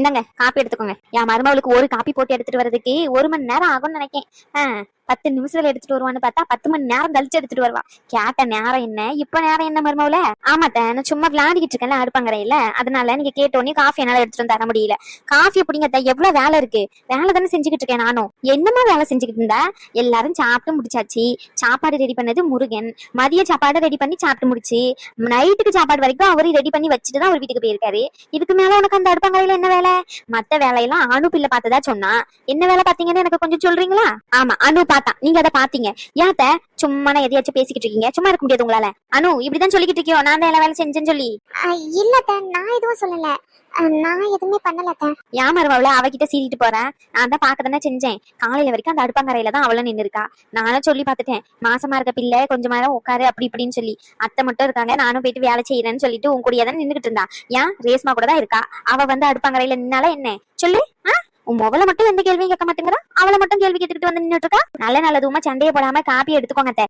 இந்தாங்க காப்பி எடுத்துக்கோங்க. என் மருமகளுக்கு ஒரு காப்பி போட்டு எடுத்துட்டு வர்றதுக்கு ஒரு மணி நேரம் ஆகும்னு நினைக்கேன். ஆஹ் பத்து நிமிஷத்துல எடுத்துட்டு வருவான்னு பார்த்தா பத்து மணி நேரம் கழிச்சு எடுத்துட்டு வருவா. கேட்ட நேரம் என்ன? இப்ப நேரம் என்ன மருமவுல ஆமாத்த நான் சும்மா விளையாடிக்கிட்டு இருக்கேன்ல அடுப்பங்கரையில. அதனால நீங்க கேட்டோன்னே காஃபி என்னால எடுத்துட்டு வந்து தர முடியல. காஃபி அப்படிங்கத்த எவ்வளவு வேலை இருக்கு? வேலை தானே செஞ்சுக்கிட்டு இருக்கேன் நானும். என்னமா வேலை செஞ்சுக்கிட்டு இருந்தா? எல்லாரும் சாப்பிட்டு முடிச்சாச்சு. சாப்பாடு ரெடி பண்ணது முருகன். மதிய சாப்பாடு ரெடி பண்ணி சாப்பிட்டு முடிச்சு. நைட்டுக்கு சாப்பாடு வரைக்கும் அவரு ரெடி பண்ணி வச்சுட்டு தான் அவர் வீட்டுக்கு போயிருக்காரு. இதுக்கு மேல உனக்கு அந்த அடுப்பங்கரையில என்ன வேலை? மத்த வேலையெல்லாம் அனு பிள்ளை பார்த்ததா சொன்னா. என்ன வேலை பாத்தீங்கன்னு எனக்கு கொஞ்சம் சொல்றீங்களா? ஆமா அனு பார்த்தா நீங்க அதை பாத்தீங்க ஏத்த சும்மா நான் எதையாச்சும் பேசிக்கிட்டு இருக்கீங்க. சும்மா இருக்க முடியாது உங்களால. அனு இப்படிதான் சொல்லிக்கிட்டு இருக்கியோ? நான் தான் எல்லா வேலை செஞ்சேன்னு சொல்லி. இல்லத்த நான் எதுவும் சொல்லல. நான் எதுவுமே பண்ணலத்த ஏன் மருமவள அவகிட்ட சீறிட்டு போறேன். நான் தான் பார்க்க தானே செஞ்சேன். காலையில வரைக்கும் அந்த அடுப்பங்கரையில தான் அவளும் நின்னு இருக்கா. நானும் சொல்லி பார்த்துட்டேன். மாசமா இருக்க பிள்ளை கொஞ்ச நேரம் உட்காரு அப்படி இப்படின்னு சொல்லி. அத்தை மட்டும் இருக்காங்க. நானும் போயிட்டு வேலை செய்யறேன்னு சொல்லிட்டு உன் கூடயே தான் இருந்தா. ஏன்? ரேஸ்மா கூட தான் இருக்கா. அவ வந்து அடுப்பங்கரையில நின்னால என்ன? சொல்லு. ஆ? உன் முகல மட்டும் எந்த கேள்வியும் கேட்க மாட்டேங்கிறா அவளை மட்டும் கேள்வி கேட்டுக்கிட்டு வந்து நின்னுட்டு இருக்கா? நல்ல நல்லதுமா சண்டையை போடாம காப்பி எடுத்துக்கோங்க அத்தை.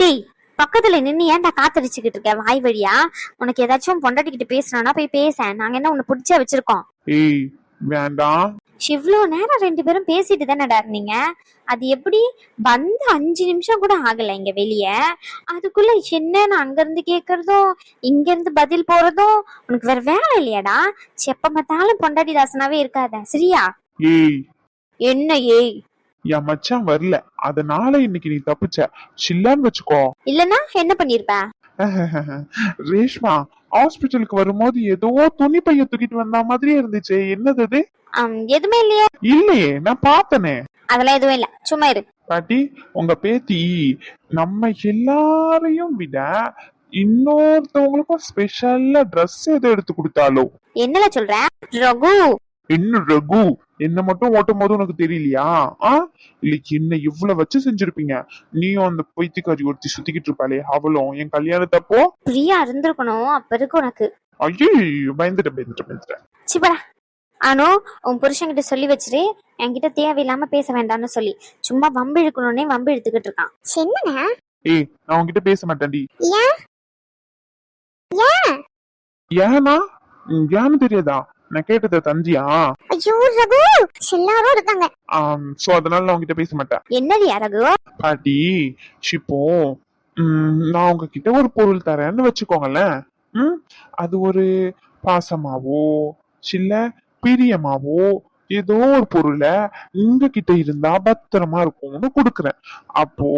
டேய் பக்கத்துல நின்னு ஏன்டா காத்தடிச்சுக்கிட்டு இருக்க? வாய் வழியா? உனக்கு ஏதாச்சும் பொண்டாட்டிக்கிட்ட பேசுறானா போய் பேச. நாங்க என்ன உன்னை பிடிச்சா வச்சிருக்கோம்? ஏய் வேண்டாம். இவ்ளோ நேரம் ரெண்டு பேரும் பேசிட்டு தானடா இருந்தீங்க அது எப்படி? வந்து அஞ்சு நிமிஷம் கூட ஆகல இங்க வெளிய. அதுக்குள்ள என்னன்னு அங்க இருந்து கேக்குறதும் இங்க இருந்து பதில் போறதும் உனக்கு வேற வேலை இல்லையாடா? செப்ப பார்த்தாலும் பொண்டாட்டி தாசனாவே இருக்காத. சரியா? ஏய். என்ன ஏய்? என் மச்சான் வரல. அதனால இன்னைக்கு நீ தப்பிச்ச. சில்லான்னு வச்சுக்கோ. இல்லனா என்ன பண்ணிருப்ப? ரேஷ்மா ஹாஸ்பிட்டலுக்கு வரும்போது ஏதோ துணி பைய தூக்கிட்டு வந்த மாதிரியே இருந்துச்சு. என்னது அது? எதுவுமே இல்லையே. இல்லையே நான் பார்த்தனே. அதெல்லாம் எதுவும் இல்ல. சும்மா இரு. பாட்டி உங்க பேத்தி நம்ம எல்லாரையும் விட இன்னொருத்தவங்களுக்கும் ஸ்பெஷல்லா ட்ரெஸ் எது எடுத்து கொடுத்தாலோ என்னல சொல்ற? ரகு. என்ன ரகு? என்ன மட்டும் ஓட்டும் போது உனக்கு தெரியலையா? ஆ? இல்ல என்ன இவ்வளவு வச்சு செஞ்சிருப்பீங்க. நீயும் அந்த பைத்தியக்காரி ஒருத்தி சுத்திக்கிட்டு இருப்பாளே அவளும் என் கல்யாணத்தப்போ பிரியா இருந்திருக்கணும் அப்ப இருக்கு உனக்கு. ஐயோ பயந்துட்டேன் பயந்துட்டேன் பயந்துட்டேன். சிபடா ஆனோ உன் புருஷன்கிட்ட சொல்லி வச்சிரு. என்கிட்ட தேவையில்லாம பேச வேண்டாம்னு சொல்லி. சும்மா வம்பு இழுக்கணும்னே வம்பு இழுத்துக்கிட்டு இருக்கான். என்னங்க ஏய் நான் உன்கிட்ட பேச மாட்டேன்டி. ஏன்? ஏன்னா? ஏன்னு தெரியாதா? நான் கேட்டதை தந்தியா? ஐயோ ரகு! எல்லாரும் இருக்காங்க. சோ அதனால நான் உன்கிட்ட பேச மாட்டேன். என்னடி அரகு பாட்டி இப்போ நான் உங்ககிட்ட ஒரு பொருள் தரேன்னு வச்சுக்கோங்களேன். ம் அது ஒரு பாசமாவோ சில்ல பிரியமாவோ ஏதோ ஒரு பொருளை உங்ககிட்ட இருந்தா பத்திரமா இருக்கும்னு கொடுக்குறேன். அப்போ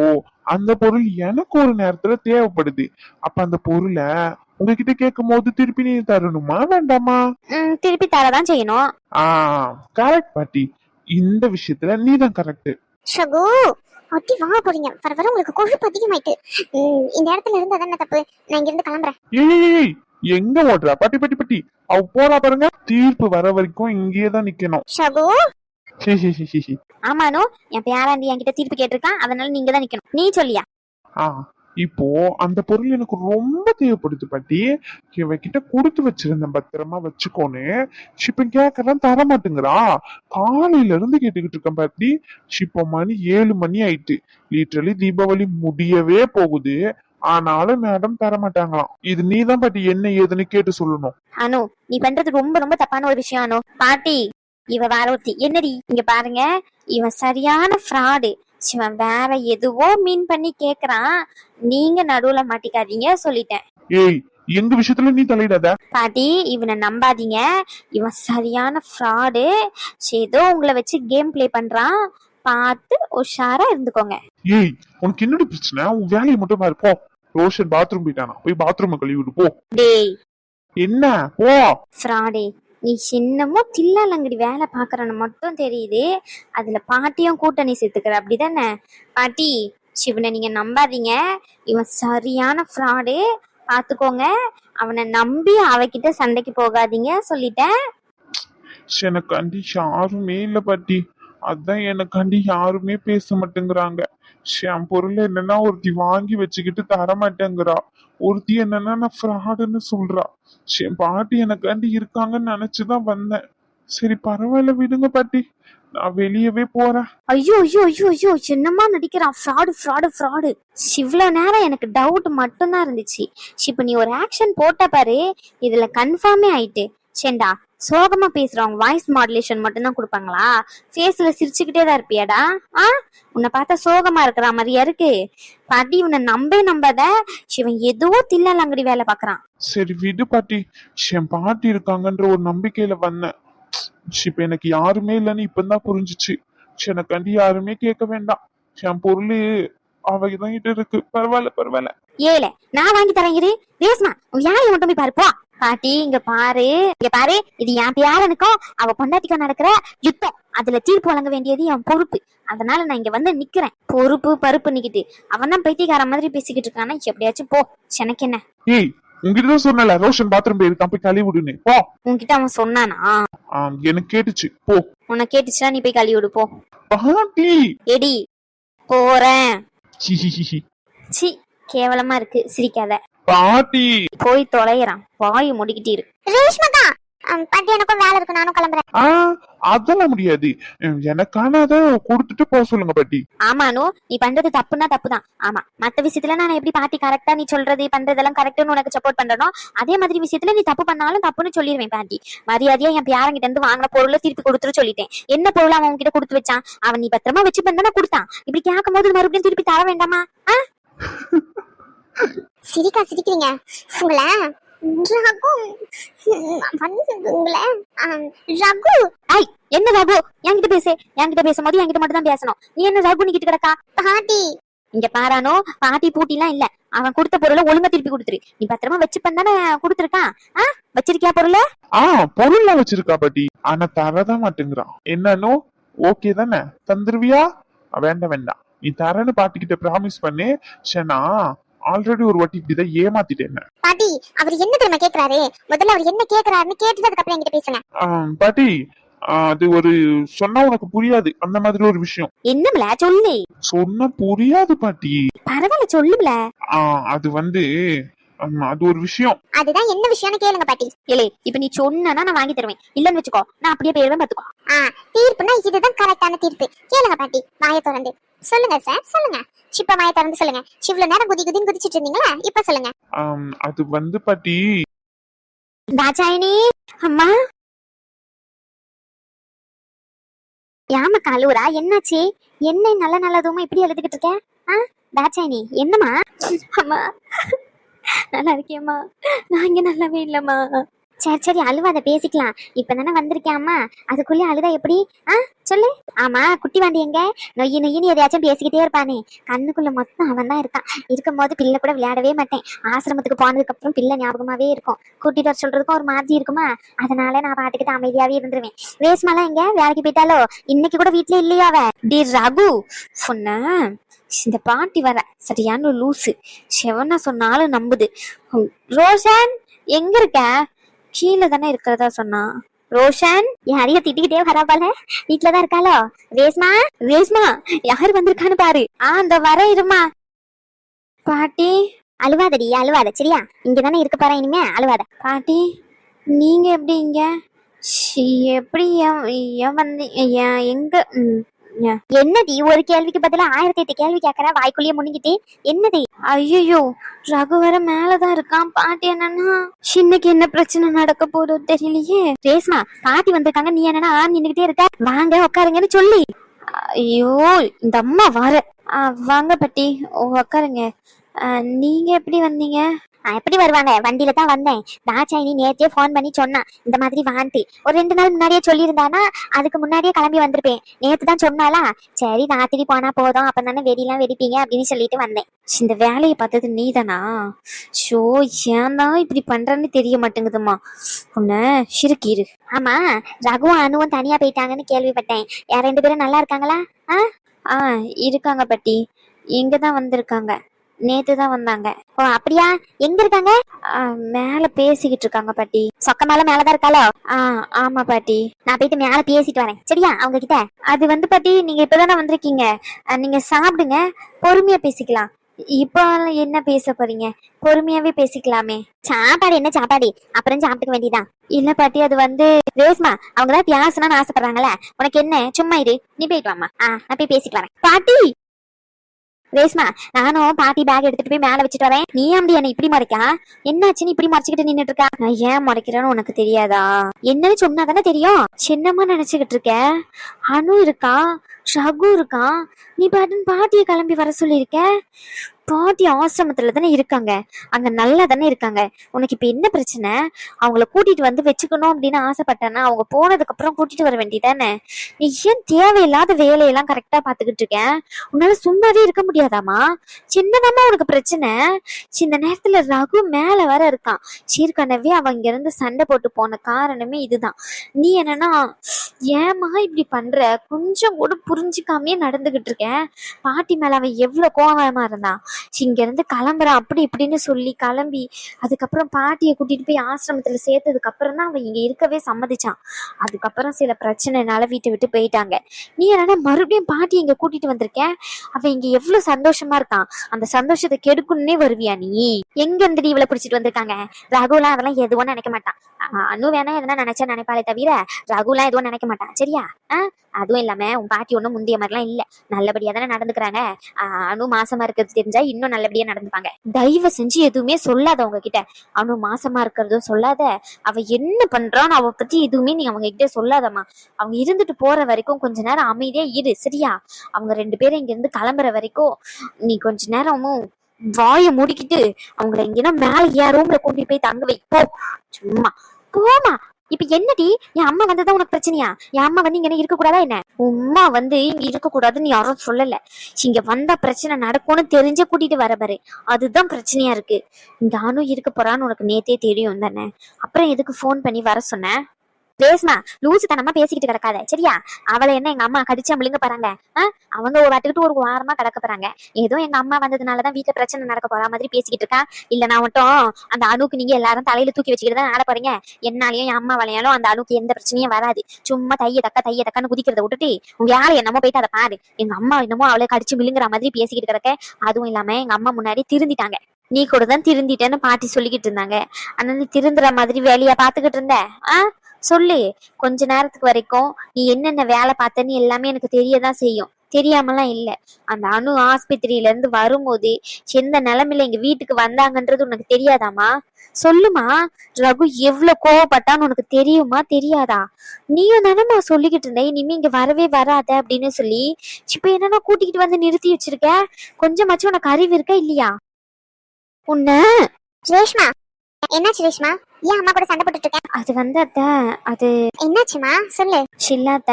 அந்த பொருள் எனக்கு ஒரு நேரத்துல தேவைப்படுது. அப்ப அந்த பொருளை உங்ககிட்ட கேட்கும் போது திருப்பி நீ தரணுமா? வேண்டாமா? திருப்பி தரதான் செய்யணும். ஆ கரெக்ட் பாட்டி. இந்த விஷயத்துல நீதான் கரெக்ட் ரகு ஒத்தி வாங்க போறீங்க. வர வர உங்களுக்கு கொழுப்பு அதிகமாயிட்டு. இந்த இடத்துல இருந்தா தானே தப்பு. நான் இங்க இருந்து கிளம்புறேன். ஏய் எங்க ஓடுறா? பட்டி பட்டி பட்டி. அவ போறா பாருங்க. தீர்ப்பு வர வரைக்கும் இங்கேயே தான் நிக்கணும். ஹி. ஆமானோ என் பேராண்டி என்கிட்ட தீர்ப்பு கேட்டிருக்கான். அதனால நீங்க தான் நிக்கணும். நீ சொல்லியா? ஆ. இப்போ அந்த பொருள் எனக்கு ரொம்ப தேவைப்படுது பாட்டி. இவகிட்ட கொடுத்து வச்சிருந்தேன் பத்திரமா வச்சுக்கோன்னு. இப்ப கேக்குறான் தர மாட்டேங்கிறா காலையில இருந்து கேட்டுக்கிட்டு இருக்கேன் பாட்டி. இப்ப மணி ஏழு மணி ஆயிட்டு. லிட்டரலி தீபாவளி முடியவே போகுது. ஆனாலும் மேடம் தர மாட்டாங்களாம் இது நீதான் பாட்டி. என்ன ஏதுன்னு கேட்டு சொல்லணும். அனு நீ பண்றது ரொம்ப ரொம்ப தப்பான ஒரு விஷயம் அனு. பாட்டி இவ வேற ஒருத்தி. என்னடி? இங்க பாருங்க. இவன் சரியான ஃப்ராடு இவன் வேற எதுவோ மீன் பண்ணி கேக்குறான். நீங்க நடுவுல மாட்டிக்காதீங்க சொல்லிட்டேன். ஏய் எங்க விஷயத்துல நீ தலையிடாத? பாட்டி இவனை நம்பாதீங்க. இவன் சரியான ஃப்ராடு ஏதோ உங்களை வச்சு கேம் ப்ளே பண்றான். பார்த்து உஷாரா இருந்துக்கோங்க. ஏய் உனக்கு என்னடி பிரச்சனை? உன் வேலையை மட்டும் பாரு போ. ரோஷன் பாத்ரூம் போயிட்டானா? போய் பாத்ரூம் கழுவி விடு போ. டேய். என்ன? போ. ஃப்ராடே நீ சின்னமும் தில்லாலங்கடி வேலை பார்க்கறன்னு மட்டும் தெரியுது. அதுல பாட்டியும் கூட்டணி சேர்த்துக்கிற அப்படிதானே? பாட்டி சிவனை நீங்க நம்பாதீங்க. இவன் சரியான ஃப்ராடு பார்த்துக்கோங்க அவனை நம்பி அவகிட்ட சண்டைக்கு போகாதீங்க. சொல்லிட்டேன். எனக்காண்டி யாருமே இல்ல பாட்டி. அதான் எனக்காண்டி யாருமே பேச மாட்டேங்கிறாங்க. என் பொருள் என்னன்னா ஒருத்தி வாங்கி வச்சுக்கிட்டு தர மாட்டேங்கிறா ஒருத்தி என்னன்னா நான் ஃப்ராடுன்னு சொல்றா. என் பாட்டி எனக்காண்டி இருக்காங்கன்னு நினைச்சுதான் வந்தேன். சரி பரவாயில்ல விடுங்க பாட்டி. நான் வெளியவே போறேன். ஐயோ ஐயோ ஐயோ ஐயோ என்னமா நடிக்கிறான் ஃப்ராடு ஃப்ராடு ஃப்ராடு இவ்வளோ நேரம் எனக்கு டவுட் மட்டும்தான் இருந்துச்சு. இப்போ நீ ஒரு ஆக்ஷன் போட்ட பாரு. இதுல கன்ஃபார்மே ஆயிட்டு. சேண்டா சோகமா பேசுறவங்க வாய்ஸ் மாடுலேஷன் மட்டும்தான் கொடுப்பாங்களா? ஃபேஸ்ல சிரிச்சுக்கிட்டே தான் இருப்பியாடா? ஆ? உன்னை பார்த்தா சோகமா இருக்கிற மாதிரியா இருக்கு. பாட்டி இவனை நம்பே நம்பாத. இவன் ஏதோ தில்லாலங்கடி வேலை பாக்குறான் சரி விடு பாட்டி. என் பாட்டி இருக்காங்கன்ற ஒரு நம்பிக்கையில வந்தேன். இப்ப எனக்கு யாருமே இல்லைன்னு இப்பதான் புரிஞ்சுச்சு. எனக்காண்டி யாருமே கேட்க வேண்டாம். என் பொருள் அவகிதான் கிட்ட இருக்கு. பரவாயில்ல பரவாயில்ல. ஏல நான் வாங்கி தரேன் இரு. ரேஸ்மா உன் யாரை மட்டும் போய் பாரு போ. பாட்டி இங்க பாரு. இங்க பாரு. இது என் பேரனுக்கும் அவ பொண்டாட்டிக்கும் நடக்கிற யுத்தம். அதுல தீர்ப்பு வழங்க வேண்டியது என் பொறுப்பு. அதனால நான் இங்க வந்து நிக்கிறேன். பொறுப்பு பருப்பு நிக்கிட்டு. அவன் தான் பைத்தியக்கார மாதிரி பேசிக்கிட்டு இருக்கானா. எப்படியாச்சும் போ. எனக்கு என்ன? ஏய் உங்ககிட்ட சொன்னல ரோஷன் பாத்ரூம் போயிருக்கான் போய் கழுவி விடுன்னு. போ. உன்கிட்ட அவன் சொன்னானா? எனக்கு கேட்டுச்சு. போ. உன்னை கேட்டுச்சுன்னா நீ போய் கழுவி விடு போ. பாட்டி! எடி போறேன். சி கேவலமா இருக்கு. சிரிக்காத. பாட்டி. போய் தொலைகிறான். வாய் முடிக்கிட்டு இரு. ரேஷ்மகா! பாட்டி எனக்கும் வேலை இருக்கு. நானும் கிளம்புறேன். ஆ அதெல்லாம் முடியாது. எனக்கான அதை கொடுத்துட்டு போக சொல்லுங்க பாட்டி. ஆமானு நீ பண்றது தப்புன்னா தப்புதான். ஆமா. மத்த விஷயத்துல நான் எப்படி பாட்டி கரெக்டா நீ சொல்றது பண்றதெல்லாம் கரெக்ட்னு உனக்கு சப்போர்ட் பண்றனோ அதே மாதிரி விஷயத்துல நீ தப்பு பண்ணாலும் தப்புன்னு சொல்லிடுவேன் பாட்டி. மரியாதையா என் பேரங்கிட்ட இருந்து வாங்கின பொருளை திருப்பி கொடுத்துட்டு சொல்லிட்டேன். என்ன பொருள் அவன் உன்கிட்ட கொடுத்து வச்சான்? அவன் நீ பத்திரமா வச்சு பண்ணா கொடுத்தான். இப்படி கேட்கும் போது மறுபடியும் திருப்பி தர வேண்டாமா? சிரிக்கா சிரிக்கிறீங்க. உங்களை ரகு வந்து உங்களை ரகு. ஐய் என்ன ரகு? என்கிட்ட பேசு. என்கிட்ட பேசும்போது என்கிட்ட மட்டும் தான் பேசணும். நீ என்ன ரகு நீ கிட்ட கிடக்கா? பாட்டி. இங்க பாரானோ பாட்டி பூட்டிலாம் இல்ல. அவன் கொடுத்த பொருளை ஒழுங்கா திருப்பி கொடுத்துரு. நீ பத்திரமா வச்சுப்பேன் தானே கொடுத்துருக்கான். ஆ வச்சிருக்கியா பொருளை? ஆ பொருள்லாம் வச்சிருக்கா பாட்டி. ஆனா தரதான் மாட்டேங்கிறான். என்னன்னு? ஓகே தானே? தந்துருவியா? வேண்டாம் வேண்டாம். நீ தரேன்னு பாட்டிக்கிட்ட ப்ராமிஸ் பண்ணு. சரி நான் ஆல்ரெடி ஒரு வாட்டி இப்படிதான் ஏமாத்திட்டேன் பாட்டி அவர் என்ன தெரியுமா கேக்குறாரு? முதல்ல அவர் என்ன கேக்குறாருன்னு கேட்டுட்டு அதுக்கப்புறம் என்கிட்ட பேசுங்க. பாட்டி அது ஒரு சொன்னா உனக்கு புரியாது. அந்த மாதிரி ஒரு விஷயம். என்னம்ல? சொல்லு. சொன்னா புரியாது பாட்டி. பரவாயில்ல சொல்லுல ஆ, அது வந்து ஆமா, அது ஒரு விஷயம். அதுதான் என்ன விஷயம்னு கேளுங்க பாட்டி. ஏலே இப்ப நீ சொன்னா நான் வாங்கி தருவேன். இல்லன்னு வச்சுக்கோ. நான் அப்படியே போயிடுவேன் பாத்துக்கோ. ஆ தீர்ப்புனா இதுதான் கரெக்டான தீர்ப்பு. கேளுங்க பாட்டி வாயை திறந்து. சொல்லுங்க சார் சொல்லுங்க. இப்ப வாயை திறந்து சொல்லுங்க. இவ்வளவு நேரம் குதி குதின்னு குதிச்சிட்டு இருந்தீங்களா? இப்ப சொல்லுங்க. அது வந்து பாட்டி. தாச்சாயினி அம்மா. யாம கழுவுறா? என்னாச்சு? என்ன நல்ல நல்லதுமா இப்படி எழுதுகிட்டு இருக்க? ஆ? தாச்சாயினி என்னம்மா? அம்மா. நல்லா இருக்கியம்மா. நான் இங்க நல்லாவே இல்லம்மா. சரி சரி அழுவாத பேசிக்கலாம். இப்பதானே வந்திருக்கேன் அம்மா. அதுக்குள்ளே அழுதா எப்படி? ஆ சொல்லு. ஆமா குட்டி வாண்டி எங்க? நொய்யி நொய்யின்னு எதையாச்சும் பேசிக்கிட்டே இருப்பானே. கண்ணுக்குள்ள மொத்தம் அவன் தான் இருக்கான். இருக்கும் போது பிள்ளை கூட விளையாடவே மாட்டேன். ஆசிரமத்துக்கு போனதுக்கு அப்புறம் பிள்ளை ஞாபகமாவே இருக்கும். கூட்டிட்டு வர சொல்றதுக்கும் ஒரு மாதிரி இருக்குமா? அதனால நான் பாட்டுக்கிட்டு அமைதியாவே இருந்துருவேன். ரேஸ்மாலாம் எங்க? வேலைக்கு போயிட்டாலோ இன்னைக்கு கூட வீட்ல இல்லையா அவ? டி ரகு. சொன்ன இந்த பாட்டி வர. சரியான லூசு. செவனா சொன்னாலும் நம்புது. ரோஷன் எங்க இருக்க? கீழே தானே இருக்கிறதா சொன்னா? ரோஷன் யாரையோ திட்டிக்கிட்டே வராபால வீட்டுலதான் இருக்காளோ? ரேஷ்மா ரேஷ்மா யார் வந்திருக்கான்னு பாரு. ஆ அந்த வர இருமா. பாட்டி. அழுவாதடி அழுவாத சரியா? இங்க தானே இருக்க போறேன் இனிமே அழுவாத. பாட்டி நீங்க எப்படி இங்க? எப்படி ஏன் வந்து எங்க என்னடி ஒரு கேள்விக்கு பதிலா ஆயிரத்தி எட்டு கேள்வி கேக்குற வாய்க்குள்ளேயே முழுங்கிட்டு. என்னது ஐயோ ரகு வர மேலதான் இருக்கான். பாட்டி என்னன்னா இன்னைக்கு என்ன பிரச்சனை நடக்க போதோ தெரியலையே. ரேஸ்மா பாட்டி வந்திருக்காங்க. நீ என்னன்னா நின்னுகிட்டே இருக்க. வாங்க உட்காருங்கன்னு சொல்லி. ஐயோ இந்த அம்மா வர. வாங்க பாட்டி உட்காருங்க நீங்க எப்படி வந்தீங்க? எப்படி வருவாங்க? வண்டியில தான் வந்தேன். தாச்சாயினி நேற்றே ஃபோன் பண்ணி சொன்னான். இந்த மாதிரி வான்ட்டு ஒரு ரெண்டு நாள் முன்னாடியே சொல்லியிருந்தானா அதுக்கு முன்னாடியே கிளம்பி வந்திருப்பேன். நேற்று தான் சொன்னாலா சரி ராத்திரி போனா போதும். அப்போ தானே வெடிலாம் வெடிப்பீங்க அப்படின்னு சொல்லிட்டு வந்தேன். இந்த வேலையை பார்த்தது நீதானா? ஷோ ஏன் தான் இப்படி பண்றேன்னு தெரிய மாட்டேங்குதுமா உன்ன சிறுக்கீரு ஆமா ரகுவும் அனுவும் தனியா போயிட்டாங்கன்னு கேள்விப்பட்டேன். யார் ரெண்டு பேரும் நல்லா இருக்காங்களா? ஆ? ஆ இருக்காங்க பாட்டி. இங்க தான் வந்திருக்காங்க. நேத்து தான் வந்தாங்க. ஓ அப்படியா? எங்க இருக்காங்க? மேல பேசிக்கிட்டு இருக்காங்க பாட்டி. சொக்க மேல மேலதான் இருக்காளோ? ஆ ஆமா பாட்டி. நான் போயிட்டு மேல பேசிட்டு வரேன். சரியா அவங்க கிட்ட அது வந்து பாட்டி நீங்க இப்பதானே வந்திருக்கீங்க. நீங்க சாப்பிடுங்க. பொறுமையா பேசிக்கலாம். இப்போ என்ன பேச போறீங்க? பொறுமையாவே பேசிக்கலாமே. சாப்பாடு என்ன சாப்பாடு? அப்புறம் சாப்பிட்டுக்க வேண்டியதான் இல்ல பாட்டி அது வந்து ரேஸ்மா அவங்கதான் பேசணும்னு ஆசைப்படுறாங்கல்ல. உனக்கு என்ன? சும்மா இரு. நீ போயிட்டு வாமா ஆ நான் போய் பேசிக்கலாம் பாட்டி! ரேஸ்மா நானும் பாட்டி பேக் எடுத்துட்டு போய் மேல வச்சுட்டு வரேன். நீ அப்படி என்ன இப்படி மறைக்கா? என்னாச்சுன்னு இப்படி மறைச்சுக்கிட்டு நின்னுட்டு இருக்கா? நான் ஏன் மறைக்கிறேன்னு உனக்கு தெரியாதா? என்னன்னு சொன்னா தானே தெரியும்? சின்னம்மா நினைச்சுக்கிட்டு இருக்க. அனு இருக்கா? ஷகு இருக்கான் நீ பாட்டுன்னு பாட்டியை கிளம்பி வர சொல்லியிருக்க. பாட்டி ஆசிரமத்துல தானே இருக்காங்க. அங்க நல்லா தானே இருக்காங்க. உனக்கு இப்ப என்ன பிரச்சனை? அவங்கள கூட்டிட்டு வந்து வச்சுக்கணும் அப்படின்னு ஆசைப்பட்டேன்னா அவங்க போனதுக்கு அப்புறம் கூட்டிட்டு வர வேண்டியதானே? நீ ஏன் தேவையில்லாத வேலையெல்லாம் கரெக்டா பாத்துக்கிட்டு இருக்கேன் உன்னால சும்மாவே இருக்க முடியாதாமா சின்னதாமா உனக்கு பிரச்சனை. இந்த நேரத்துல ரகு மேல வர இருக்கான். சீர்கனவே அவன் இங்க இருந்து சண்டை போட்டு போன காரணமே இதுதான். நீ என்னன்னா ஏமா இப்படி பண்ற? கொஞ்சம் கூட புரிஞ்சுக்காமயே நடந்துகிட்டு இருக்கேன் பாட்டி மேல அவன் எவ்வளவு கோவமா இருந்தான். இங்கேருந்து இங்க இருந்து கிளம்புறான் அப்படி இப்படின்னு சொல்லி கிளம்பி அதுக்கப்புறம் பாட்டியை கூட்டிட்டு போய் ஆசிரமத்துல சேர்த்ததுக்கப்புறம் தான் அவன் இங்க இருக்கவே சம்மதிச்சான். அதுக்கப்புறம் சில பிரச்சனைனால வீட்டை விட்டு போயிட்டாங்க. நீ என்னடா மறுபடியும் பாட்டி இங்க கூட்டிட்டு வந்திருக்க? அவன் இங்க எவ்வளவு சந்தோஷமா இருக்கான். அந்த சந்தோஷத்தை கெடுக்கணும்னே வருவியா நீ? எங்க இருந்து இவளை பிடிச்சிட்டு வந்திருக்காங்க? ரகுலாம் அதெல்லாம் எதுவும் நினைக்க மாட்டான். அஹ் அனு வேணா எதனா நினைச்சா நினைப்பாளே தவிர ரகுலாம் எதுவும் நினைக்க மாட்டான். சரியா? ஆ? அதுவும் இல்லாம உன் பாட்டி ஒன்றும் முந்திய மாதிரிலாம் இல்ல. நல்லபடியாக தானே நடந்துக்கிறாங்க. அணு அனு மாசமா இருக்கிறது தெரிஞ்சா இன்னும் நல்லபடியா நடந்துப்பாங்க. தயவு செஞ்சு எதுவுமே சொல்லாத அவங்க கிட்ட அணு மாசமா இருக்கிறதும் சொல்லாத. அவ என்ன பண்ணுறான்னு அவ பத்தி எதுவுமே நீ அவங்க கிட்ட சொல்லாதம்மா. அவங்க இருந்துட்டு போற வரைக்கும் கொஞ்ச நேரம் அமைதியா இரு சரியா? அவங்க ரெண்டு பேரும் இங்க இருந்து கிளம்புற வரைக்கும் நீ கொஞ்ச நேரமும் வாயை மூடிக்கிட்டு அவங்கள எங்கன்னா மேல ஏன் ரூம்ல கூட்டிட்டு போய் தங்க வைப்போம் சும்மா. போமா இப்ப என்னடி? என் அம்மா வந்ததா உனக்கு பிரச்சனையா? என் அம்மா வந்து இங்க இருக்க கூடாதா என்ன? உம்மா வந்து இங்க இருக்க கூடாதுன்னு யாரும் சொல்லல. இங்க வந்தா பிரச்சனை நடக்கும்னு தெரிஞ்ச கூட்டிட்டு வர பாரு. அதுதான் பிரச்சனையா இருக்கு. இந்த அணு இருக்க போறான்னு உனக்கு நேத்தே தெரியும் தானே? அப்புறம் எதுக்கு ஃபோன் பண்ணி வர சொன்ன? பேசுமா லூசு தனமா பேசிக்கிட்டு கிடக்காத சரியா? அவளை என்ன எங்க அம்மா கடிச்சா முழுங்க போறாங்க? அவங்க ஒரு வாட்டுக்கிட்டு ஒரு வாரமா கிடக்க போறாங்க. ஏதோ எங்க அம்மா வந்ததுனாலதான் வீட்டுல பிரச்சனை நடக்க போற மாதிரி பேசிக்கிட்டு இருக்கா? இல்ல நான் மட்டும் அந்த அணுக்கு நீங்க எல்லாரும் தலையில தூக்கி வச்சுக்கிட்டு தான் ஆட போறீங்க? என்னாலயும் என் அம்மா வளையாலும் அந்த அணுக்கு எந்த பிரச்சனையும் வராது. சும்மா தைய தக்க தைய தக்கன்னு குதிக்கிறத விட்டுட்டு உங்க வேலை என்னமோ போயிட்டு அதை பாரு. எங்க அம்மா என்னமோ அவளை கடிச்சு விழுங்குற மாதிரி பேசிக்கிட்டு கிடக்க. அதுவும் இல்லாம எங்க அம்மா முன்னாடி திருந்திட்டாங்க. நீ கூட தான் திருந்திட்டேன்னு பாட்டி சொல்லிக்கிட்டு இருந்தாங்க. ஆனா நீ திருந்துற மாதிரி வேலையா பாத்துக்கிட்டு இருந்த. ஆஹ் சொல்லு கொஞ்ச நேரத்துக்கு வரைக்கும் நீ என்னென்ன வேலை பார்த்தன்னு எல்லாமே எனக்கு தெரியதான் செய்யும். தெரியாமலாம் இல்ல. அந்த அணு ஆஸ்பத்திரியில இருந்து வரும்போது எந்த நிலைமையில எங்க வீட்டுக்கு வந்தாங்கன்றது உனக்கு தெரியாதாமா சொல்லுமா ரகு எவ்வளவு கோவப்பட்டான்னு உனக்கு தெரியுமா தெரியாதா? நீயும் தானேம்மா சொல்லிக்கிட்டு இருந்த இனிமே இங்க வரவே வராத அப்படின்னு சொல்லி. இப்ப என்னன்னா கூட்டிக்கிட்டு வந்து நிறுத்தி வச்சிருக்க? கொஞ்சமாச்சும் உனக்கு அறிவு இருக்கா இல்லையா? உன்ன ரேஷ்மா என்னாச்சு ரேஷ்மா ஏன் அம்மா கூட சண்டை போட்டுட்டு இருக்கேன்? அது வந்து அத்த அது என்னாச்சுமா சொல்லு. ஷில்லாத்த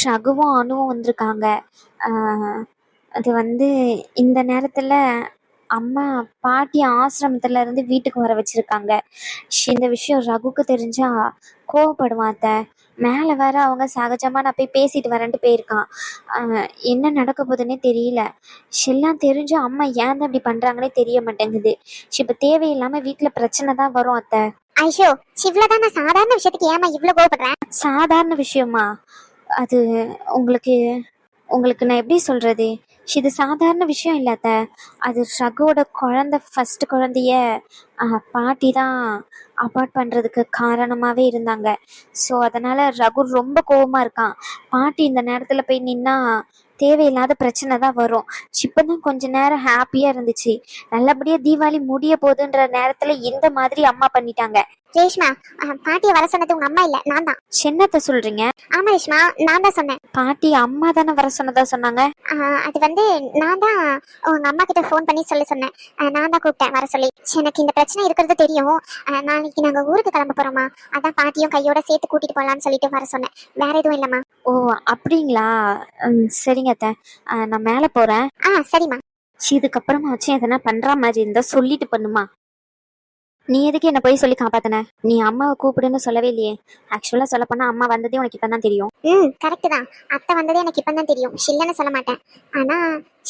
ஷகுவும் அணுவும் வந்திருக்காங்க. ஆஹ் அது வந்து இந்த நேரத்துல அம்மா பாட்டி ஆசிரமத்துல இருந்து வீட்டுக்கு வர வச்சிருக்காங்க. ஷ், இந்த விஷயம் ரகுக்கு தெரிஞ்சா கோவப்படுவான் அத்தை. மேலே வேற அவங்க சகஜமா நான் போய் பேசிட்டு வரேன்ட்டு போயிருக்கான். ஆஹ் என்ன நடக்க போகுதுன்னே தெரியல. ஷெல்லாம் தெரிஞ்சு அம்மா ஏன் தான் இப்படி பண்றாங்கன்னே தெரிய மாட்டேங்குது. ஷ், இப்ப தேவையில்லாம வீட்டுல பிரச்சனை தான் வரும் அத்தை. ஐயோ இவ்வளவுதான் நான் சாதாரண விஷயத்துக்கு ஏமா இவ்வளவு கோவப்படுறேன்? சாதாரண விஷயமா? அது உங்களுக்கு உங்களுக்கு நான் எப்படி சொல்றது? இது சாதாரண விஷயம் இல்லாத அது ரகுவோட குழந்த ஃபர்ஸ்ட் குழந்தைய பாட்டி தான் அபார்ட் பண்ணுறதுக்கு காரணமாகவே இருந்தாங்க. ஸோ அதனால் ரகு ரொம்ப கோபமாக இருக்கான். பாட்டி இந்த நேரத்தில் போய் நின்னா தேவையில்லாத பிரச்சனை தான் வரும். இப்போ தான் கொஞ்ச நேரம் ஹாப்பியாக இருந்துச்சு. நல்லபடியாக தீபாவளி முடிய போகுதுன்ற நேரத்தில் இந்த மாதிரி அம்மா பண்ணிட்டாங்க. ரேஷ்மா பாட்டியை வர சொன்னது உங்க அம்மா இல்ல நான் தான். என்னத்த சொல்றீங்க? ஆமா ரேஷ்மா நான் தான் சொன்னேன். பாட்டி அம்மா தானே வர சொன்னதா சொன்னாங்க? அது வந்து நான் தான் உங்க அம்மா கிட்ட ஃபோன் பண்ணி சொல்ல சொன்னேன். நான் தான் கூப்பிட்டேன் வர சொல்லி. எனக்கு இந்த பிரச்சனை இருக்கிறது தெரியும். நாளைக்கு நாங்க ஊருக்கு கிளம்ப போறோமா அதான் பாட்டியும் கையோட சேர்த்து கூட்டிட்டு போலாம்னு சொல்லிட்டு வர சொன்னேன். வேற எதுவும் இல்லம்மா. ஓ அப்படிங்களா? சரிங்க அத்தை. நான் மேலே போறேன். ஆ சரிம்மா. இதுக்கப்புறமா வச்சு எதனா பண்ற மாதிரி இருந்தா சொல்லிட்டு பண்ணுமா? நீ எதுக்கு என்ன போய் சொல்லி காப்பாத்தின? நீ அம்மாவை கூப்பிடுன்னு சொல்லவே இல்லையே. ஆக்சுவலா சொல்ல போனா அம்மா வந்ததே உனக்கு இப்பதான் தெரியும். ம் கரெக்ட் தான். அத்தை வந்ததே எனக்கு இப்போ தான் தெரியும். இல்லைன்னு சொல்ல மாட்டேன். ஆனா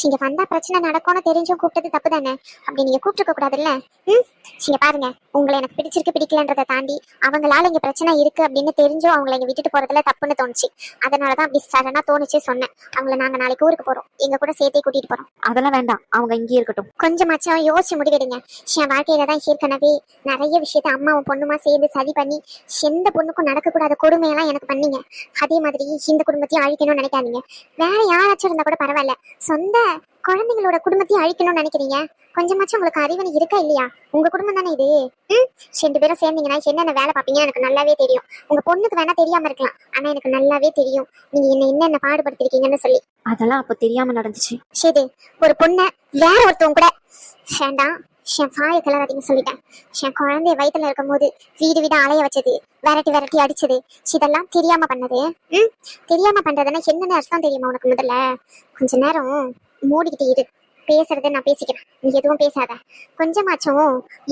இங்க வந்தா பிரச்சனை நடக்கும்னு தெரிஞ்சும் கூப்பிட்டது தப்பு தானே? அப்படி நீங்க கூப்பிட்டுருக்க கூடாதுல்ல? ம் இங்க பாருங்க. உங்களை எனக்கு பிடிச்சிருக்கு பிடிக்கலன்றதை தாண்டி அவங்களால இங்க பிரச்சனை இருக்கு அப்படின்னு தெரிஞ்சும் அவங்கள இங்க விட்டுட்டு போறதுல தப்புன்னு தோணுச்சு. அதனாலதான் அப்படி சடனா தோணுச்சு சொன்னேன். அவங்கள நாங்க நாளைக்கு ஊருக்கு போறோம். எங்க கூட சேர்த்தே கூட்டிட்டு போறோம். அதெல்லாம் வேண்டாம். அவங்க இங்கேயே இருக்கட்டும். கொஞ்சமாச்சும் யோசிச்சு முடிவெடுங்க. என் வாழ்க்கையில தான் ஏற்கனவே நிறைய விஷயத்த அம்மாவும் பொண்ணுமா சேர்ந்து சதி பண்ணி எந்த பொண்ணுக்கும் நடக்கக்கூடாத கொடுமையெல்லாம் எனக்கு பண்ணீங்க. அதே மாதிரி இந்த குடும்பத்தையும் அழிக்கணும்னு நினைக்காதீங்க. வேற யாராச்சும் இருந்தா கூட பரவாயில்ல. சொந்த குழந்தைங்களோட குடும்பத்தையும் அழிக்கணும்னு நினைக்கிறீங்க? கொஞ்சமாச்சும் உங்களுக்கு அறிவனை இருக்கா இல்லையா? உங்க குடும்பம் தானே இது? ம்? ரெண்டு பேரும் சேர்ந்தீங்கன்னா என்னென்ன வேலை பார்ப்பீங்கன்னு எனக்கு நல்லாவே தெரியும். உங்க பொண்ணுக்கு வேணா தெரியாம இருக்கலாம். ஆனா எனக்கு நல்லாவே தெரியும். நீங்க என்ன என்னென்ன பாடுபடுத்திருக்கீங்கன்னு சொல்லி. அதெல்லாம் அப்போ தெரியாம நடந்துச்சு. சரி ஒரு பொண்ணை வேற ஒருத்தவங்க கூட வேண்டாம். என் வாய கலராதிங்க சொல்லிட்டேன். என் குழந்தைய வயித்துல இருக்கும்போது வீடு வீடு அலைய வச்சது விரட்டி விரட்டி அடிச்சது. இதெல்லாம் தெரியாம பண்ணது. ம்? தெரியாம பண்றதுன்னா என்னென்ன அர்த்தம் தெரியுமா உனக்கு முதல்ல? கொஞ்ச நேரம் மூடிக்கிட்டு இரு. பேசுறதை நான் பேசிக்கிறேன். நீ எதுவும் பேசாத. கொஞ்சமாச்சும்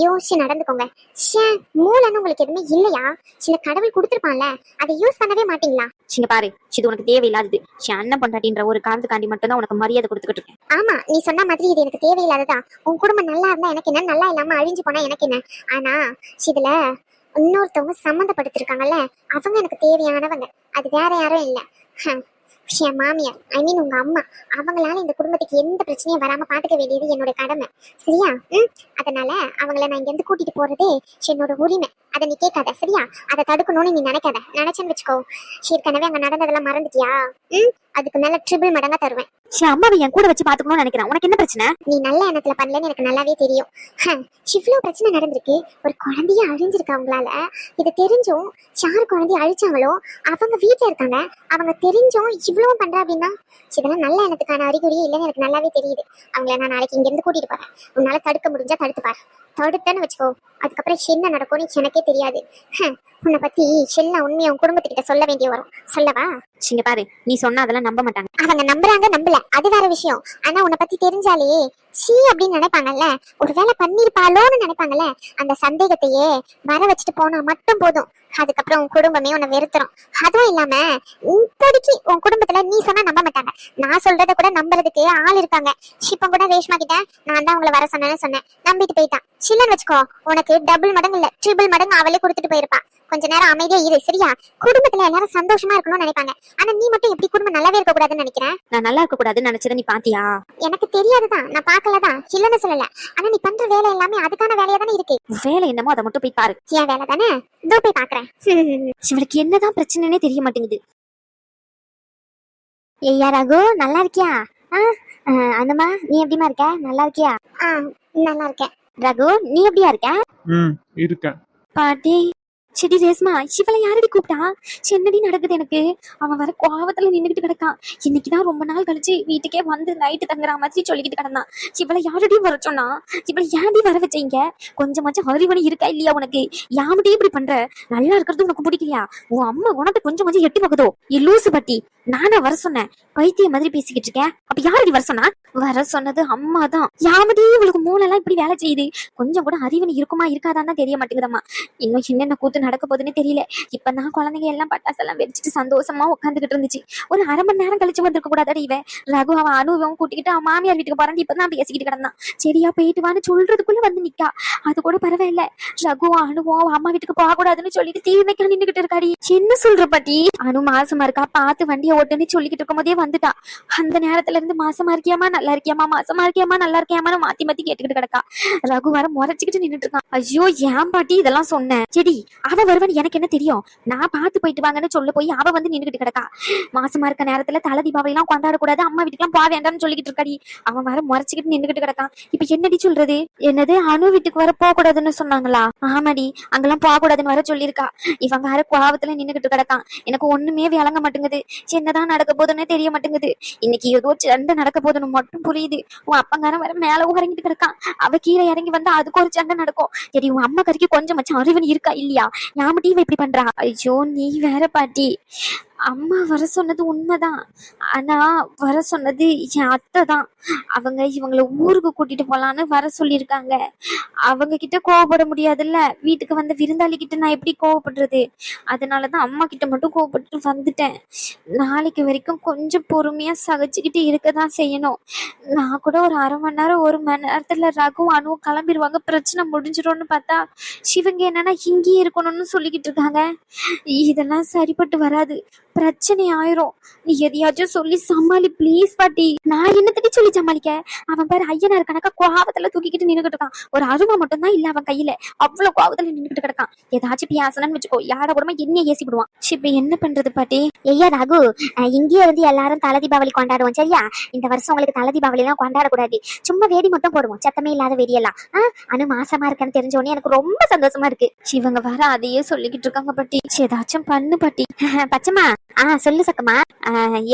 யோசிச்சு நடந்துக்கோங்க. ஷே மூளைன்னு உங்களுக்கு எதுவுமே இல்லையா? சில கடவுள் கொடுத்துருப்பான்ல அதை யூஸ் பண்ணவே மாட்டீங்களா? சிங்க பாரு இது உனக்கு தேவையில்லாதது. என் அண்ணன் பொண்டாட்டின்ற ஒரு காரணத்துக்காண்டி மட்டும்தான் உனக்கு மரியாதை கொடுத்துக்கிட்டு இருக்கேன். ஆமா நீ சொன்ன மாதிரி இது எனக்கு தேவையில்லாததான் உன் குடும்பம் நல்லா இருந்தா எனக்கு என்ன? நல்லா இல்லாம அழிஞ்சு போனா எனக்கு என்ன? ஆனா இதுல இன்னொருத்தவங்க சம்மந்தப்படுத்திருக்காங்கல்ல அவங்க எனக்கு தேவையானவங்க. அது வேற யாரும் இல்ல. என் மாமியார் ஐ மீன் உங்க அம்மா அவங்களால இந்த குடும்பத்துக்கு எந்த பிரச்சனையும் வராம பாத்துக்க வேண்டியது என்னோட கடமை. சரியா? ம்? அதனால அவங்கள நான் இங்க இருந்து கூட்டிட்டு போறதே என்னோட உரிமை. அதை நீ கேட்காத சரியா? அதை தடுக்கணும்னு நீ நினைக்காத. நினைச்சேன்னு வச்சுக்கோ. ஏற்கனவே அங்க நடந்ததெல்லாம் மறந்துட்டியா? ம்? அதுக்கு மேல ட்ரிபிள் மடங்கா தருவேன். என் அம்மாவை என் கூட வச்சு பாத்துக்கணும்னு நினைக்கிறேன். உனக்கு என்ன பிரச்சனை? நீ நல்ல எண்ணத்துல பண்ணலன்னு எனக்கு நல்லாவே தெரியும். இவ்ளோ பிரச்சனை நடந்திருக்கு. ஒரு குழந்தைய அழிஞ்சிருக்கு அவங்களால இது தெரிஞ்சும் யார் குழந்தைய அழிச்சாங்களோ அவங்க வீட்டுல இருக்காங்க. அவங்க தெரிஞ்சும் இவ்வளவும் பண்றா அப்படின்னா? இதெல்லாம் நல்ல எண்ணத்துக்கான அறிகுறியே இல்லைன்னு எனக்கு நல்லாவே தெரியுது. அவங்கள நான் நாளைக்கு இங்க இருந்து கூட்டிட்டு போறேன். உன்னால தடுக்க முடிஞ்சா தடுத்து பாரு தடுத்தேன்னு வச்சுக்கோ. அதுக்கப்புறம் என்ன நடக்கும்னு எனக்கே தெரியாது. ஹம், உன்னை பத்தி எல்லா உண்மையை உன் குடும்பத்துக்கிட்ட சொல்ல வேண்டிய வரும். சொல்லவா? சிங்க பாரு நீ சொன்னா அதெல்லாம் நம்ப மாட்டாங்க. அவங்க நம்புறாங்க நம்பல. அது வேற விஷயம். ஆனா உன்னை பத்தி தெரிஞ்சாலே சீ அப்படின்னு நினைப்பாங்கல்ல? ஒருவேளை பண்ணிருப்பாளோன்னு நினைப்பாங்கல்ல? அந்த சந்தேகத்தையே வர வச்சுட்டு போனா மட்டும் போதும். அதுக்கப்புறம் உன் குடும்பமே உன்னை வெறுத்துரும். அதுவும் இல்லாம இப்போதைக்கு உன் குடும்பத்துல நீ சொன்னா நம்ப மாட்டாங்க. நான் சொல்றத கூட நம்புறதுக்கு ஆள் இருக்காங்க. இப்ப கூட ரேஷ்மா கிட்ட நான் தான் உங்களை வர சொன்னேன்னு சொன்னேன். நம்பிட்டு போயிட்டான். சில்லன்னு வச்சுக்கோ உனக்கு டபுள் மடங்கு இல்ல ட்ரிபிள் மடங்கு அவளே கொடுத்துட்டு போயிருப்பா. கொஞ்ச நேரம் அமைதியா இரு சரியா? குடும்பத்துல எல்லாரும் சந்தோஷமா இருக்கணும்னு நினைப்பாங்க. ஆனா நீ மட்டும் எப்படி குடும்பம் நல்லாவே இருக்க கூடாதுன்னு நினைக்கிறேன் நான் நல்லா இருக்க கூடாதுன்னு நினைச்சதை நீ பாத்தியா? எனக்கு தெரியாதுதான். நான் பார்க்கலதான் இல்லைன்னு சொல்லல. ஆனா நீ பண்ற வேலை எல்லாமே அதுக்கான வேலையா தானே இருக்கு. வேலை என்னமோ அதை மட்டும் போய் பாரு. என் வேலை தானே? இதோ போய் பாக்குறேன். இவளுக்கு என்னதான் பிரச்சனைனே தெரிய மாட்டேங்குது. ஐயா ரகு நல்லா இருக்கியா? ஆ அஹ், அனுமா நீ எப்படிமா இருக்க? நல்லா இருக்கியா? ஆ நல்லா இருக்கேன். ரகு நீ எப்படியா இருக்க? ம் இருக்கேன். பாட்டி. செடி ரேஸ்மா இவளை யாரடி கூப்பிட்டா? சென்னடி நடக்குது எனக்கு? அவன் வர கோவத்துல நின்னுகிட்டு கிடக்கான். இன்னைக்குதான் ரொம்ப நாள் கழிச்சு வீட்டுக்கே வந்து நைட்டு தங்குற மாதிரி சொல்லிக்கிட்டு கிடந்தான். இவளை யாரடி வர சொன்னா? இவளை ஏன்டி வர வச்சீங்க? கொஞ்சமாச்சும் அறிவணி இருக்கா இல்லையா உனக்கு? யாமடி இப்படி பண்ற? நல்லா இருக்கிறது உனக்கு பிடிக்கலையா? உன் அம்மா உனக்கு கொஞ்சம் கொஞ்சம் எட்டி பார்க்குதோ ஏ லூசு பட்டி. நானா வர சொன்னேன். பைத்திய மாதிரி பேசிக்கிட்டு இருக்கேன். அப்ப யாரடி வர சொன்னா? வர சொன்னது அம்மா தான். யாமடி இவளுக்கு மூளெல்லாம் இப்படி வேலை செய்யுது? கொஞ்சம் கூட அறிவணி இருக்குமா இருக்காதான்னு தான் தெரிய மாட்டேங்குதம்மா. இன்னும் என்னென்ன கூத்து நடக்க போகுதுன்னு தெரியல. இப்பதான் குழந்தைங்க எல்லாம் பட்டாசு எல்லாம் வெடிச்சிட்டு சந்தோஷமா உட்காந்துக்கிட்டு இருந்துச்சு. ஒரு அரை மணி நேரம் கழிச்சு வந்திருக்க கூடாது இவன். ரகு அவன் அனுபவம் கூட்டிக்கிட்டு அவன் மாமியார் வீட்டுக்கு போறான் இப்பதான் பேசிக்கிட்டு கிடந்தான். சரியா போயிட்டு வான்னு சொல்றதுக்குள்ள வந்து நிக்கா. அது கூட பரவாயில்ல. ரகு அனுபவம் அம்மா வீட்டுக்கு போக கூடாதுன்னு சொல்லிட்டு தீ வைக்க நின்னுகிட்டு இருக்காடி. என்ன சொல்ற பாட்டி? அனு மாசமா இருக்கா? பார்த்து வண்டியை ஓட்டுன்னு சொல்லிக்கிட்டு இருக்கும் போதே வந்துட்டா. அந்த நேரத்துல இருந்து மாசமா இருக்கியாமா? நல்லா இருக்கியாமா? மாசமா இருக்கியாமா? நல்லா இருக்கியாமான்னு மாத்தி மாத்தி கேட்டுக்கிட்டு கிடக்கா. ரகு வர முறைச்சுக்கிட்டு நின்னுட்டு இருக்கான் ஐயோ ஏன் பாட்டி இதெல்லாம் சொன்னேன் செடி அவ வருவன் எனக்கு என்ன தெரியும்? நான் பார்த்து போயிட்டு வாங்கன்னு சொல்ல போய் அவ வந்து நின்னுகிட்டு கிடக்கா. மாசமா இருக்க நேரத்துல தலை தீபாவளி எல்லாம் கொண்டாட கூடாது அம்மா வீட்டுக்கு போக வேண்டாம்னு சொல்லிக்கிட்டு இருக்காடி. அவன் வர முறைச்சுக்கிட்டு நின்னுகிட்டு கிடக்கான் இப்ப என்னடி சொல்றது? என்னது? அணு வீட்டுக்கு வர போக கூடாதுன்னு சொன்னாங்களா? ஆமாடி அங்கெல்லாம் போக கூடாதுன்னு வர சொல்லியிருக்கா. இவன் வேற கோவத்துல நின்னுகிட்டு கிடக்கான் எனக்கு ஒண்ணுமே விளங்க மாட்டேங்குது. என்னதான் நடக்க போதுன்னு தெரிய மாட்டேங்குது. இன்னைக்கு ஏதோ சண்டை நடக்க போதுன்னு மட்டும் புரியுது. உன் அப்பங்காரன் வர மேல உறங்கிட்டு கிடக்கான். அவ கீழே இறங்கி வந்தா அதுக்கு ஒரு சண்டை நடக்கும். சரி உன் அம்மா கறிக்கு கொஞ்சம் மச்சம் அறிவன் இருக்கா இல்லையா? யாமட்டி இவ இப்படி பண்றா? ஐயோ நீ வேற பாட்டி. அம்மா வர சொன்னது உண்மைதான். ஆனா வர சொன்னது என் அத்தை தான் அவங்க இவங்கள ஊருக்கு கூட்டிட்டு போகலான்னு வர சொல்லியிருக்காங்க. அவங்க கிட்ட கோவப்பட முடியாதுல்ல? வீட்டுக்கு வந்த விருந்தாளி கிட்ட நான் எப்படி கோவப்படுறது? அதனாலதான் அம்மா கிட்ட மட்டும் கோவப்பட்டு வந்துட்டேன். நாளைக்கு வரைக்கும் கொஞ்சம் பொறுமையாக சகிச்சுக்கிட்டு இருக்க தான் செய்யணும். நான் கூட ஒரு அரை மணி நேரம் ஒரு மணி நேரத்தில் ரகு அணுவும் கிளம்பிடுவாங்க பிரச்சனை முடிஞ்சிடும்னு பார்த்தா சிவங்க என்னன்னா இங்கேயே இருக்கணும்னு சொல்லிக்கிட்டு இருக்காங்க. இதெல்லாம் சரிப்பட்டு வராது. பிரச்சனை ஆயிரும் நீ எதையாச்சும் சொல்லி சமாளி ப்ளீஸ் பாட்டி. நான் என்னத்துக்கு சொல்லி சமாளிக்க? அவன் பேர் ஐயனார் கணக்கா கோவத்துல தூக்கிக்கிட்டு நின்னுகிட்டு இருக்கான். ஒரு அருவா மட்டும் தான் இல்ல அவன் கையில. அவ்வளவு கோவத்துல நின்னுகிட்டு கிடக்கான். ஏதாச்சும் பேசணும்னு வச்சுக்கோ. யார கூடமா என்ன ஏசி விடுவான் ச்சீ, இப்ப என்ன பண்றது பாட்டி? ஐயா ரகு. அஹ் இங்கேயே இருந்து எல்லாரும் தலை தீபாவளி கொண்டாடுவோம். சரியா? இந்த வருஷம் உங்களுக்கு தலை தீபாவளி எல்லாம் கொண்டாடக்கூடாது. சும்மா வேடி மட்டும் போடுவோம். சத்தமே இல்லாத வெடியெல்லாம். ஆ அனு மாசமா இருக்கேன்னு தெரிஞ்ச உடனே எனக்கு ரொம்ப சந்தோஷமா இருக்கு. இவங்க வர அதையே சொல்லிக்கிட்டு இருக்காங்க பாட்டி. ஏதாச்சும் பண்ணு பாட்டி. பச்சைமா ஆ சொல்லு சக்கமா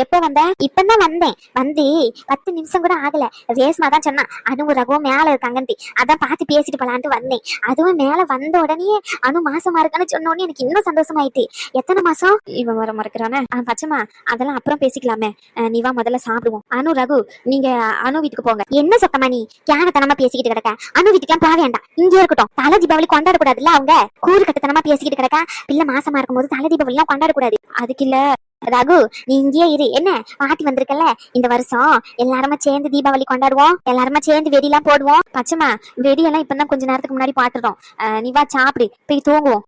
எப்போ வந்த? இப்பதான் வந்தேன். வந்து பத்து நிமிஷம் கூட ஆகல. ரேஸ்மா தான் சொன்னா அனு ரகுவும் மேல இருக்காங்கன்ட்டு. அதான் பார்த்து பேசிட்டு போலான்ட்டு வந்தேன். அதுவும் மேல வந்த உடனே அனு மாசமா இருக்கான்னு சொன்ன உடனே எனக்கு இன்னும் சந்தோஷமாயிட்டு. எத்தனை மாசம்? இவன் வர மறக்கிறானே. பச்சைமா அதெல்லாம் அப்புறம் பேசிக்கலாமே. நீ வா முதல்ல சாப்பிடுவோம். அனு ரகு நீங்க அனு வீட்டுக்கு போங்க. என்ன சத்தமா நீ? தியானத்தனமா பேசிக்கிட்டு கிடக்க. அனு வீட்டுக்குலாம் போக வேண்டாம். இங்கே இருக்கட்டும். தலை தீபாவளி கொண்டாட கூடாதுல்ல அவங்க? கூறு கட்டத்தனமா பேசிக்கிட்டு கிடக்கா? பிள்ளை மாசமா இருக்கும்போது தலை தீபாவளி எல்லாம் கொண்டாட கூடாது அதுக்கு இல்ல ரகு நீ இங்கேயே இரு. என்ன? பாட்டி வந்திருக்கல இந்த வருஷம் எல்லாருமே சேர்ந்து தீபாவளி கொண்டாடுவோம். எல்லாருமே சேர்ந்து வெடிலாம் போடுவோம். பச்சைமா வெடியெல்லாம் இப்பதான் கொஞ்ச நேரத்துக்கு முன்னாடி பாட்டுறோம். நீ வா சாப்பிடு. போய் தூங்குவோம்.